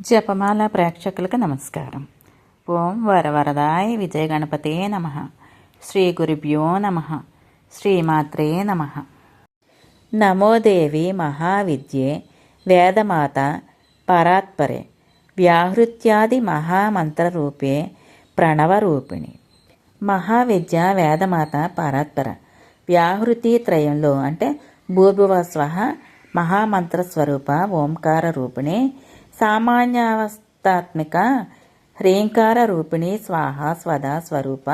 జపమాల ప్రేక్షకులకు నమస్కారం. ఓం వరవరదాయ విజయ గణపతే నమ. శ్రీ గురుభ్యో నమ. శ్రీమాత్రే నమ. నమోదేవి మహావిద్యే వేదమాత పరాత్పరే వ్యాహృత్యాది మహామంత్రరూపే ప్రణవరూపిణి. మహావిద్య వేదమాత పరాత్పర వ్యాహృతి త్రయంలో అంటే భూభువస్వ మహామంత్ర స్వరూప ఓంకార రూపిణి సామాన్యావస్థాత్మిక హ్రీంకార రూపిణి స్వాహ స్వదా స్వరూప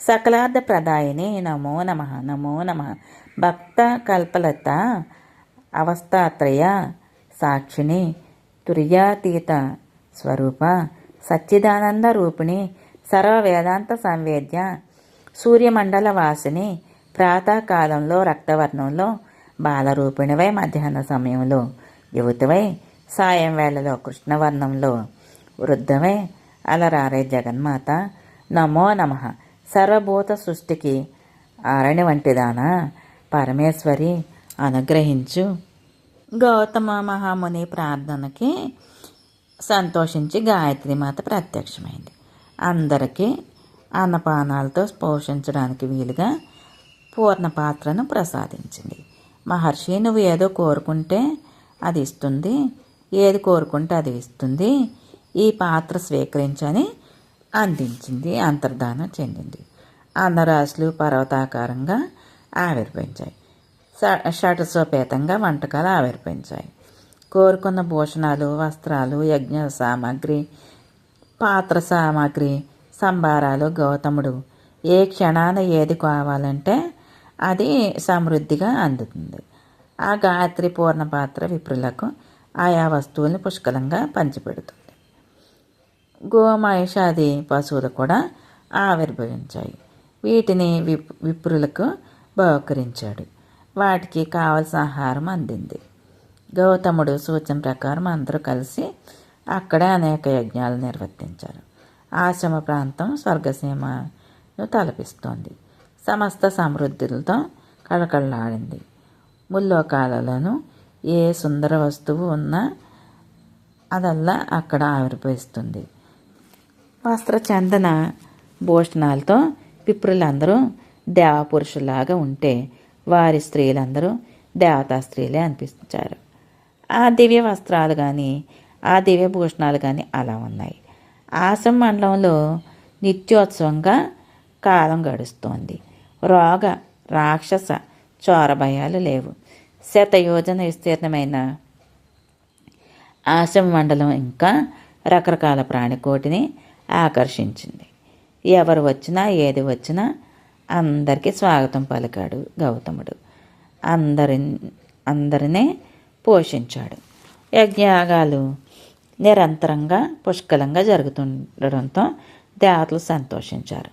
సకలార్థ ప్రదాయని నమో నమ నమో నమ. భక్త కల్పలత అవస్థాత్రయ సాక్షిని తుర్యాతీత స్వరూప సచ్చిదానంద రూపిణి సర్వ వేదాంత సంవేద్య సూర్యమండల వాసిని ప్రాతకాలంలో రక్తవర్ణంలో బాలరూపిణివై మధ్యాహ్న సమయంలో యువతివై సాయం వేళలో కృష్ణవర్ణంలో వృద్ధమే అలరారే జగన్మాత. నమో నమ. సర్వభూత సృష్టికి ఆరణి వంటిదానా. పరమేశ్వరి అనుగ్రహించు. గౌతమ మహాముని ప్రార్థనకి సంతోషించి గాయత్రి మాత ప్రత్యక్షమైంది. అందరికీ అన్నపానాలతో పోషించడానికి వీలుగా పూర్ణ పాత్రను ప్రసాదించింది. మహర్షి నువ్వు ఏదో కోరుకుంటే అది ఇస్తుంది. ఏది కోరుకుంటే అది ఇస్తుంది. ఈ పాత్ర స్వీకరించని అందించింది అంతర్ధానం చెందింది. అన్నరాశులు పర్వతాకారంగా ఆవిర్భించాయి షటసోపేతంగా వంటకాలు ఆవిర్భించాయి కోరుకున్న భూషణాలు వస్త్రాలు యజ్ఞ సామాగ్రి పాత్ర సామాగ్రి సంభారాలు గౌతముడు ఏ క్షణాన ఏది కావాలంటే అది సమృద్ధిగా అందుతుంది. ఆ గాయత్రి పూర్ణ పాత్ర విప్రులకు ఆయా వస్తువుల్ని పుష్కలంగా పంచిపెడుతుంది. గోమహిషాది పశువులు కూడా ఆవిర్భవించాయి. వీటిని విప్ విప్రులకు బహుకరించాడు. వాటికి కావలసిన ఆహారం అందింది. గౌతముడు సూచన ప్రకారం అందరూ కలిసి అక్కడే అనేక యజ్ఞాలు నిర్వర్తించారు. ఆశ్రమ ప్రాంతం స్వర్గసీమను తలపిస్తోంది. సమస్త సమృద్ధులతో కళకళలాడింది. ముల్లోకాలలోనూ ఏ సుందర వస్తువు ఉన్నా అదల్లా అక్కడ ఆవిర్భవిస్తుంది వస్త్ర చందన భూషణాలతో విప్రులందరూ దేవపురుషులాగా ఉంటే వారి స్త్రీలందరూ దేవతా స్త్రీలే అనిపించారు. ఆ దివ్య వస్త్రాలు కానీ ఆ దివ్య భూషణాలు కానీ అలా ఉన్నాయి. ఆశ్రమ మండలంలో నిత్యోత్సవంగా కాలం గడుస్తోంది. రోగ రాక్షస చోరభయాలు లేవు. శతయోజన విస్తీర్ణమైన ఆశ్రమ మండలం ఇంకా రకరకాల ప్రాణికోటిని ఆకర్షించింది. ఎవరు వచ్చినా ఏది వచ్చినా అందరికీ స్వాగతం పలికాడు గౌతముడు. అందరి అందరినే పోషించాడు. యజ్ఞయాగాలు నిరంతరంగా పుష్కలంగా జరుగుతుండడంతో దేవతలు సంతోషించారు.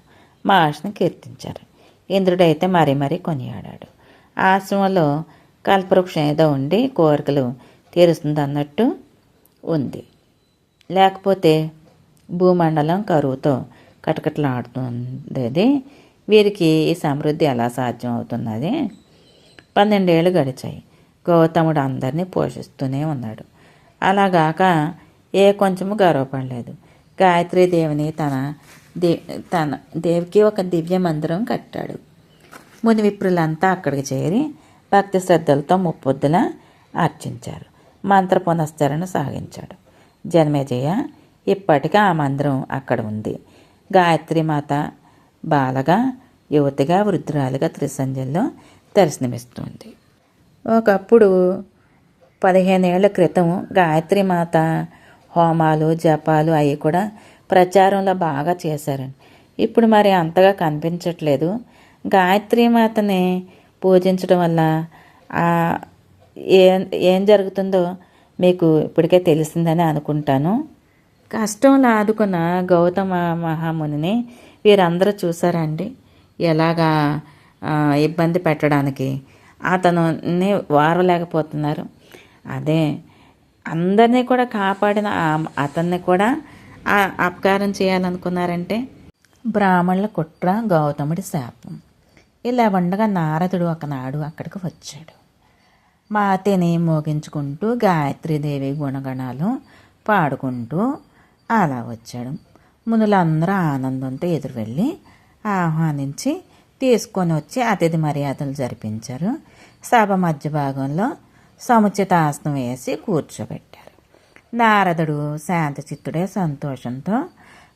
మహర్షిని కీర్తించారు. ఇంద్రుడైతే మరీ మరీ కొనియాడాడు. ఆశ్రమంలో కల్పవృక్షం ఏదో ఉండి కోరికలు తీరుస్తుంది అన్నట్టు ఉంది. లేకపోతే భూమండలం కరువుతో కటకటలాడుతుంది వీరికి ఈ సమృద్ధి ఎలా సాధ్యం అవుతున్నది పన్నెండేళ్ళు గడిచాయి. గౌతముడు అందరినీ పోషిస్తూనే ఉన్నాడు. అలాగాక ఏ కొంచెము గర్వపడలేదు. గాయత్రీదేవిని తన దే తన దేవికి ఒక దివ్య మందిరం కట్టాడు. ముని విప్రులంతా అక్కడికి చేరి భక్తి శ్రద్ధలతో ముప్పొద్దుల అర్చించారు. మంత్ర పునశ్చరణ సాగించాడు. జన్మేజయ ఇప్పటికీ ఆ మందిరం అక్కడ ఉంది. గాయత్రి మాత బాలగా యువతిగా వృద్ధురాలుగా త్రిసంజల్లో దర్శనమిస్తుంది. ఒకప్పుడు పదిహేనేళ్ళ క్రితం గాయత్రి మాత హోమాలు జపాలు అవి కూడా ప్రచారంలో బాగా చేశారండి. ఇప్పుడు మరి అంతగా కనిపించట్లేదు. గాయత్రి మాతని పూజించడం వల్ల ఏం ఏం జరుగుతుందో మీకు ఇప్పటికే తెలిసిందని అనుకుంటాను. కష్టంలో ఆదుకున్న గౌతమ మహామునిని వీరందరూ చూసారండి. ఎలాగా ఇబ్బంది పెట్టడానికి. అతనుని వారలేకపోతున్నారు. అదే అందరినీ కూడా కాపాడిన అతన్ని కూడా అపకారం చేయాలనుకున్నారంటే బ్రాహ్మణుల కుట్ర గౌతముడి శాపం. ఇలా ఉండగా నారదుడు ఒకనాడు అక్కడికి వచ్చాడు. మాతేని మోగించుకుంటూ గాయత్రీదేవి గుణగణాలు పాడుకుంటూ అలా వచ్చాడు. మునులందరూ ఆనందంతో ఎదురు వెళ్ళి ఆహ్వానించి తీసుకొని వచ్చి అతిథి మర్యాదలు జరిపించారు. సభ మధ్య భాగంలో సముచిత ఆసనం వేసి కూర్చోబెట్టారు. నారదుడు శాంతచిత్తుడే సంతోషంతో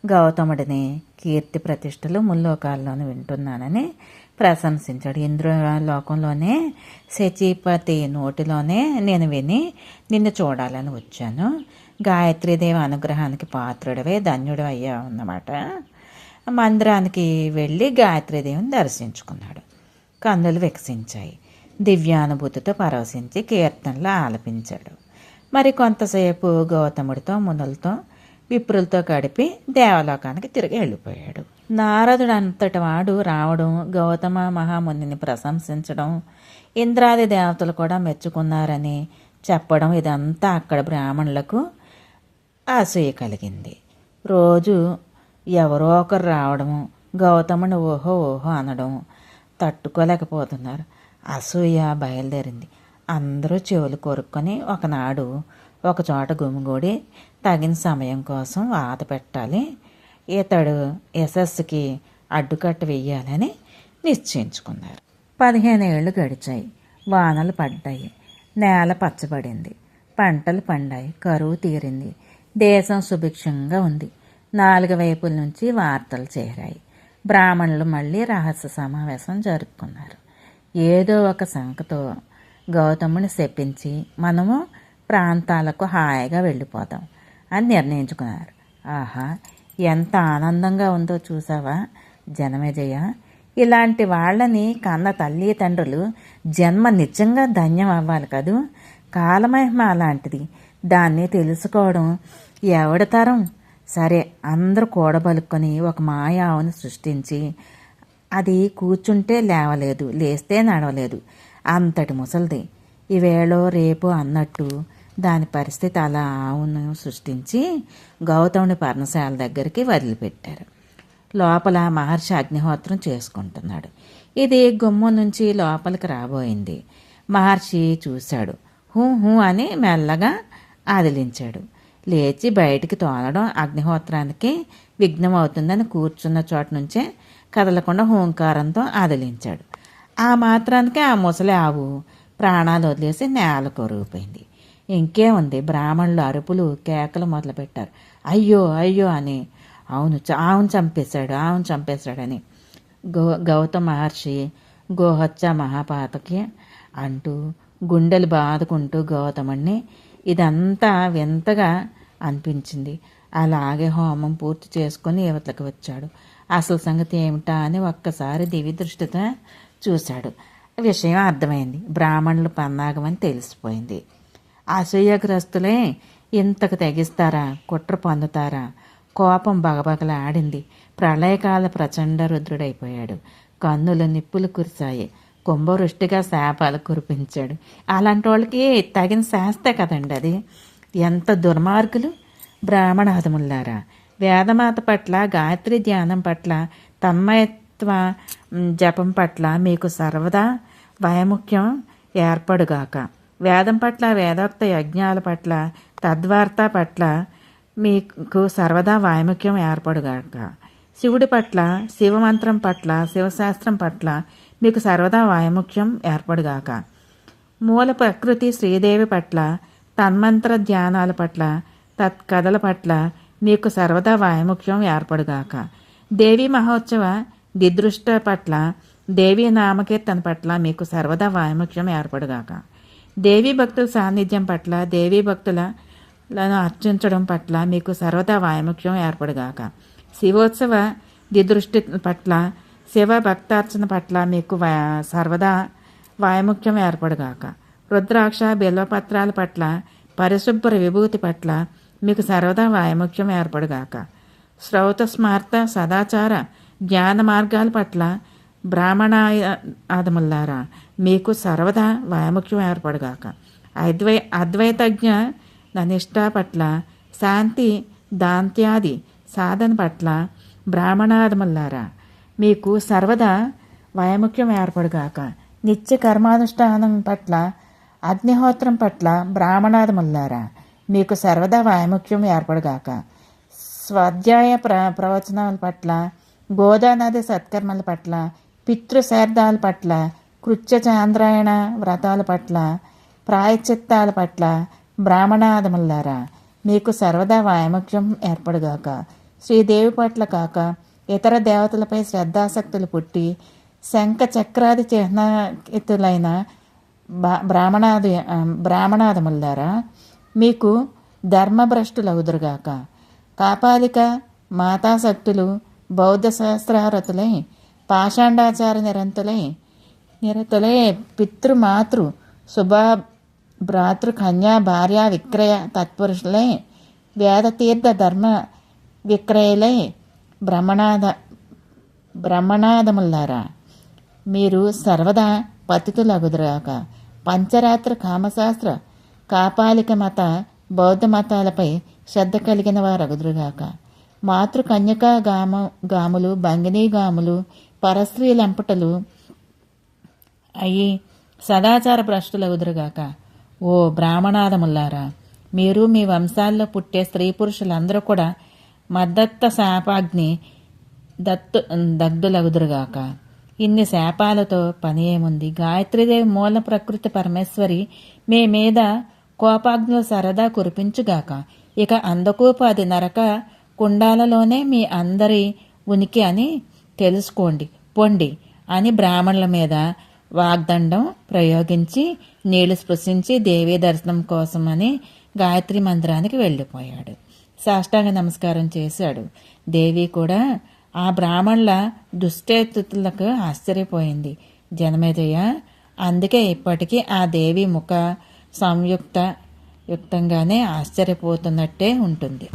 గౌతముడిని కీర్తి ప్రతిష్టలు ముల్లోకాల్లోనూ వింటున్నానని ప్రశంసించాడు. ఇంద్ర లోకంలోనే శచీపతి నోటిలోనే నేను విని నిన్ను చూడాలని వచ్చాను. గాయత్రీదేవి అనుగ్రహానికి పాత్రుడవే ధన్యుడు అయ్యా అన్నమాట. మందిరానికి వెళ్ళి గాయత్రీదేవిని దర్శించుకున్నాడు. కన్నులు వికసించాయి. దివ్యానుభూతితో పరవశించి కీర్తనలు ఆలపించాడు. మరి కొంతసేపు గౌతముడితో మునులతో విప్రులతో గడిపి దేవలోకానికి తిరిగి వెళ్ళిపోయాడు. నారదుడు అంతటి వాడు రావడం గౌతమ మహామునిని ప్రశంసించడం ఇంద్రాది దేవతలు కూడా మెచ్చుకున్నారని చెప్పడం ఇదంతా అక్కడ బ్రాహ్మణులకు అసూయ కలిగింది. రోజు ఎవరో ఒకరు రావడము గౌతముని ఓహో ఓహో అనడం తట్టుకోలేకపోతున్నారు. అసూయ బయలుదేరింది. అందరూ చెవులు కొరుక్కొని ఒకనాడు ఒక చోట గుమిగూడి తగిన సమయం కోసం వాత పెట్టాలి. ఇతడు యశస్సుకి అడ్డుకట్ట వెయ్యాలని నిశ్చయించుకున్నారు. పదిహేను ఏళ్ళు గడిచాయి. వానలు పడ్డాయి. నేల పచ్చబడింది. పంటలు పండాయి. కరువు తీరింది. దేశం సుభిక్షంగా ఉంది. నాలుగు వైపుల నుంచి వార్తలు చేరాయి. బ్రాహ్మణులు మళ్ళీ రహస్య సమావేశం జరుపుకున్నారు. ఏదో ఒక శంకతో గౌతముని శపించి మనము ప్రాంతాలకు హాయిగా వెళ్ళిపోతాం అని నిర్ణయించుకున్నారు. ఆహా ఎంత ఆనందంగా ఉందో చూసావా? జనమేజయ ఇలాంటి వాళ్ళని కన్న తల్లి తండ్రులు జన్మ నిజంగా ధన్యం అవ్వాలి కదూ? కాలమహిమ అలాంటిది. దాన్ని తెలుసుకోవడం ఎవడతరం సరే అందరూ కూడబలుక్కొని ఒక మాయావును సృష్టించి అది కూర్చుంటే లేవలేదు లేస్తే నడవలేదు. అంతటి ముసలిది. ఈవేళో రేపు అన్నట్టు దాని పరిస్థితి అలా ఆవును సృష్టించి గౌతముని పర్ణశాల దగ్గరికి వదిలిపెట్టారు. లోపల మహర్షి అగ్నిహోత్రం చేసుకుంటున్నాడు. ఇది గుమ్మం నుంచి లోపలికి రాబోయింది. మహర్షి చూశాడు. హూ హూ అని మెల్లగా ఆదిలించాడు లేచి బయటికి తోలడం అగ్నిహోత్రానికి విఘ్నం అవుతుందని కూర్చున్న చోట నుంచే కదలకుండా హూంకారంతో ఆదిలించాడు ఆ మాత్రానికి ఆ ముసలి ఆవు ప్రాణాలు వదిలేసి నేల కొరిగిపోయింది ఇంకేముంది? బ్రాహ్మణులు అరుపులు కేకలు మొదలుపెట్టారు. అయ్యో అయ్యో అని. అవును ఆవును చంపేశాడు ఆవును చంపేశాడని. గౌ గౌతమ మహర్షి గోహత్య మహాపాతకి అంటూ గుండెలు బాదుకుంటూ గౌతముణ్ణి ఇదంతా వింతగా అనిపించింది. అలాగే హోమం పూర్తి చేసుకొని యువతలకు వచ్చాడు. అసలు సంగతి ఏమిటా అని ఒక్కసారి దివి దృష్టితో చూశాడు. విషయం అర్థమైంది. బ్రాహ్మణులు పన్నాగమని తెలిసిపోయింది. అసూయగ్రస్తులే ఇంతకు తెగిస్తారా కుట్ర పొందుతారా? కోపం బగబగలాడింది. ప్రళయకాల ప్రచండ రుద్రుడైపోయాడు. కన్నులు నిప్పులు కురిశాయి. కుంభవృష్టిగా శాపాలు కురిపించాడు. అలాంటి వాళ్ళకి తగిన శాస్తే కదండి అది. ఎంత దుర్మార్గులు. బ్రాహ్మణాదముల్లారా. వేదమాత పట్ల గాయత్రి ధ్యానం పట్ల తన్మయత్వ జపం పట్ల మీకు సర్వదా భయముఖ్యం ఏర్పడుగాక. వేదం పట్ల వేదోక్త యజ్ఞాల పట్ల తద్వార్త పట్ల మీకు సర్వదా వాయముఖ్యం ఏర్పడుగాక శివుడి పట్ల శివమంత్రం పట్ల శివశాస్త్రం పట్ల మీకు సర్వదా వాయముఖ్యం ఏర్పడుగాక మూల ప్రకృతి శ్రీదేవి పట్ల తన్మంత్ర ధ్యానాల పట్ల తత్కథల పట్ల మీకు సర్వదా వాయముఖ్యం ఏర్పడుగాక దేవీ మహోత్సవ దిదృష్ట పట్ల దేవీ నామకీర్తన పట్ల మీకు సర్వదా వాయముఖ్యం ఏర్పడుగాక దేవీ భక్తుల సాన్నిధ్యం పట్ల దేవీ భక్తులను అర్చించడం పట్ల మీకు సర్వదా వాయముఖ్యం ఏర్పడుగాక. శివోత్సవ దిదృష్టి పట్ల శివ భక్తార్చన పట్ల మీకు సర్వదా వాయముఖ్యం ఏర్పడుగాక. రుద్రాక్ష బిల్వపత్రాల పట్ల పరిశుభ్ర విభూతి పట్ల మీకు సర్వదా వాయముఖ్యం ఏర్పడుగాక. శ్రౌత స్మార్త సదాచార జ్ఞాన మార్గాల పట్ల బ్రాహ్మణాదముల్లారా మీకు సర్వదా వాయముఖ్యం ఏర్పడుగాక. అద్వై అద్వైతజ్ఞ నిష్ట పట్ల శాంతి దాంత్యాది సాధన పట్ల బ్రాహ్మణాదములారా మీకు సర్వదా వాయముఖ్యం ఏర్పడుగాక నిత్య కర్మానుష్ఠానం పట్ల అగ్నిహోత్రం పట్ల బ్రాహ్మణాదముల్లారా మీకు సర్వదా వాయముఖ్యం ఏర్పడుగాక స్వాధ్యాయ ప్ర ప్రవచనాల పట్ల గోదానది సత్కర్మల పట్ల పితృశార్థాల పట్ల కృత్య చాంద్రాయణ వ్రతాల పట్ల ప్రాయచిత్తాల పట్ల బ్రాహ్మణాదములారా మీకు సర్వదా వాయముఖ్యం ఏర్పడుగాక. శ్రీదేవి పట్ల కాక ఇతర దేవతలపై శ్రద్ధాసక్తులు పుట్టి శంఖ చక్రాది చిహ్నతులైన బా- బ్రాహ్మణాది ఆ, బ్రాహ్మణాదములారా మీకు ధర్మభ్రష్టులవుదురుగాక కాపాలిక మాతాశక్తులు బౌద్ధ శాస్త్రారతులై పాషాండాచార నిరంతులై నిరతులే పితృమాతృ శుభ భ్రాతృ కన్యా భార్య విక్రయ తత్పురుషులై వేదతీర్థ ధర్మ విక్రయులై బ్రహ్మణాద బ్రహ్మణాదములారా మీరు సర్వదా పతితులగుదురాక పంచరాత్ర కామశాస్త్ర కాపాలిక మత బౌద్ధ మతాలపై శ్రద్ధ కలిగిన వారగుదురుగాక మాతృ కన్యకా గామ గాములు భంగినీ గాములు పరస్త్రీలంపటలు అయి సదాచార భ్రష్టులగుదురుగాక ఓ బ్రాహ్మణాదముల్లారా మీరు మీ వంశాల్లో పుట్టే స్త్రీ పురుషులందరూ కూడా మద్దత్త శాపాగ్ని దత్తు దగ్ధులగుదురుగాక ఇన్ని శాపాలతో పని ఏముంది? గాయత్రీదేవి మూల ప్రకృతి పరమేశ్వరి మీ మీద కోపాగ్నులు సరదా కురిపించుగాక. ఇక అందకు పది నరక కుండాలలోనే మీ అందరి ఉనికి అని తెలుసుకోండి పొండి అని బ్రాహ్మణుల మీద వాగ్దండం ప్రయోగించి నీళ్ళు స్పృశించి దేవీ దర్శనం కోసమని గాయత్రి మందిరానికి వెళ్ళిపోయాడు. సాష్టాంగ నమస్కారం చేశాడు. దేవి కూడా ఆ బ్రాహ్మణుల దుష్టేతులకు ఆశ్చర్యపోయింది. జనమేదయ్య అందుకే ఇప్పటికీ ఆ దేవి ముఖ సంయుక్త యుక్తంగానే ఆశ్చర్యపోతున్నట్టే ఉంటుంది.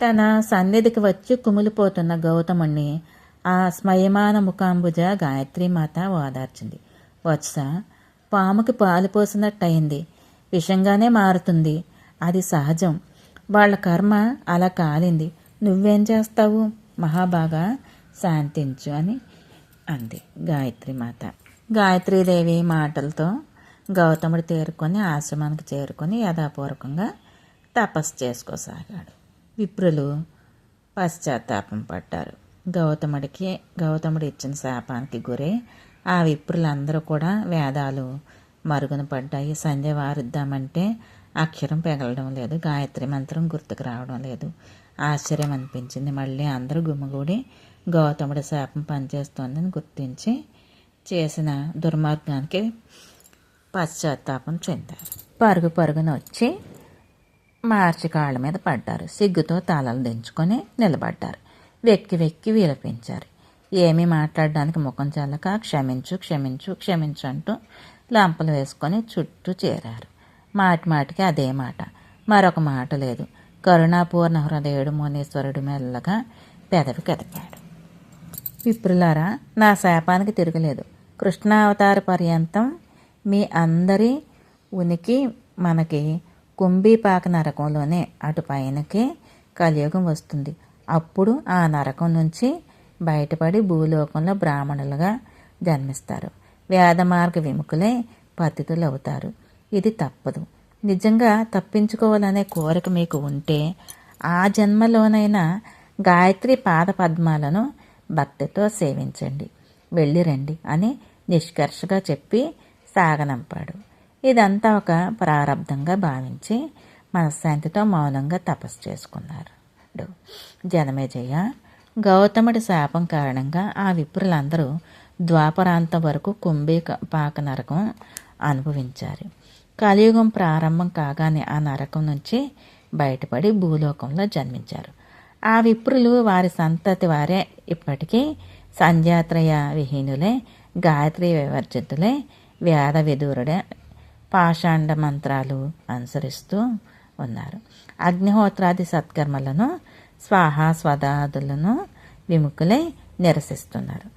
తన సన్నిధికి వచ్చి కుమిలిపోతున్న గౌతముణ్ణి ఆ స్మయమాన ముఖాంబుజ గాయత్రి మాత ఓదార్చింది. వత్స పాముకి పాలు పోసినట్టయింది. విషంగానే మారుతుంది. అది సహజం. వాళ్ళ కర్మ అలా కాలింది. నువ్వేం చేస్తావు? మహాబాగా శాంతించు అని అంది గాయత్రి మాత గాయత్రీదేవి మాటలతో గౌతముడు తేరుకొని ఆశ్రమానికి చేరుకొని యథాపూర్వకంగా తపస్సు చేసుకోసాగాడు. విప్రులు పశ్చాత్తాపం పడ్డారు. గౌతముడికి గౌతముడు ఇచ్చిన శాపానికి గురై ఆ విప్రులందరూ కూడా వేదాలు మరుగున పడ్డాయి. సంధ్య వారుద్దామంటే అక్షరం పెగలడం లేదు గాయత్రి మంత్రం గుర్తుకు రావడం లేదు. ఆశ్చర్యం అనిపించింది. మళ్ళీ అందరూ గుమ్మగూడి గౌతముడి శాపం పనిచేస్తోందని గుర్తించి చేసిన దుర్మార్గానికి పశ్చాత్తాపం చెందారు. పరుగు పరుగున వచ్చి మార్చి కాళ్ళ మీద పడ్డారు. సిగ్గుతో తాళాలు దించుకొని నిలబడ్డారు. వెక్కి వెక్కి విలపించారు. ఏమీ మాట్లాడడానికి ముఖం చల్లక క్షమించు క్షమించు క్షమించు అంటూ లంపలు వేసుకొని చుట్టూ చేరారు. మాటి మాటికి అదే మాట. మరొక మాట లేదు. కరుణాపూర్ణ హృదయుడు మునీశ్వరుడు మెల్లగా పెదవి కదిపాడు విప్రులారా నా శాపానికి తిరగలేదు. కృష్ణావతార పర్యంతం మీ అందరి ఉనికి మనకి కుంభీపాక నరకంలోనే అటు పైనకే కలియుగం వస్తుంది. అప్పుడు ఆ నరకం నుంచి బయటపడి భూలోకంలో బ్రాహ్మణులుగా జన్మిస్తారు. వేద మార్గ విముఖులే పతితులు అవుతారు ఇది తప్పదు. నిజంగా తప్పించుకోవాలనే కోరిక మీకు ఉంటే ఆ జన్మలోనైనా గాయత్రి పాద పద్మాలను భక్తితో సేవించండి. వెళ్ళి రండి అని నిష్కర్షగా చెప్పి సాగనంపాడు. ఇదంతా ఒక ప్రారంధంగా భావించి మనశ్శాంతితో మౌనంగా తపస్సు చేసుకున్నారు జనమేజయ గౌతముడి శాపం కారణంగా ఆ విప్రులందరూ ద్వాపరాంతం వరకు కుంభీ పాక నరకం అనుభవించారు. కలియుగం ప్రారంభం కాగానే ఆ నరకం నుంచి బయటపడి భూలోకంలో జన్మించారు. ఆ విప్రులు వారి సంతతి వారే ఇప్పటికీ సంధ్యాత్రయ విహీనులే గాయత్రి వివర్జితులే వేద విదూరుడే పాషాండ మంత్రాలు అనుసరిస్తూ ఉన్నారు. అగ్నిహోత్రాది సత్కర్మలను స్వాహ స్వదాదులను విముఖులై నిరసిస్తున్నారు.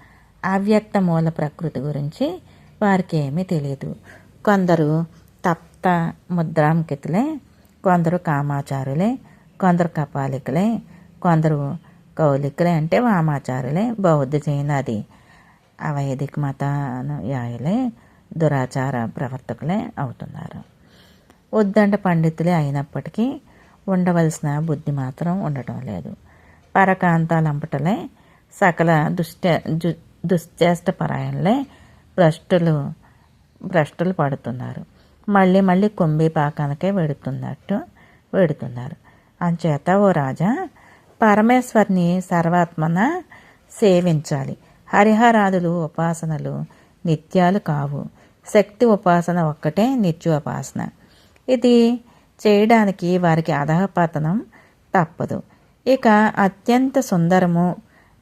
అవ్యక్త మూల ప్రకృతి గురించి వారికి ఏమీ తెలియదు. కొందరు తప్త ముద్రాంకితులే కొందరు కామాచారులే కొందరు కపాలికులే కొందరు కౌలికులే అంటే వామాచారులే బౌద్ధ జైనాది అవైదిక మతానుయాయులే దురాచార ప్రవర్తకులే అవుతున్నారు. ఉద్దండ పండితులే అయినప్పటికీ ఉండవలసిన బుద్ధి మాత్రం ఉండటం లేదు. పరకాంతాలంపటలే సకల దుష్ట దుశ్చేష్ట పరాయణలే భ్రష్టులు భ్రష్టులు పడుతున్నారు. మళ్ళీ మళ్ళీ కుంభి పాకానికే వెడుతున్నట్టు వెడుతున్నారు. అంచేత ఓ రాజా పరమేశ్వర్ని సర్వాత్మన సేవించాలి. హరిహరాదులు ఉపాసనలు నిత్యాలు కావు. శక్తి ఉపాసన ఒక్కటే నిత్యోపాసన. ఇది చేయడానికి వారికి అధహపతనం తప్పదు. ఇక అత్యంత సుందరము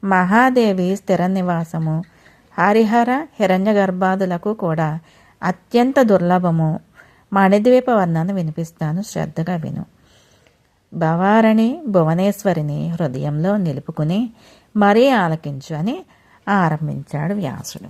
మహాదేవి స్థిర నివాసము హరిహర హిరణ్య గర్భాదులకు కూడా అత్యంత దుర్లభము. మణిద్వీప వర్ణాన్ని వినిపిస్తాను శ్రద్ధగా విను. భవారణి భువనేశ్వరిని హృదయంలో నిలుపుకుని మరీ ఆలకించు అని ఆరంభించాడు వ్యాసుడు.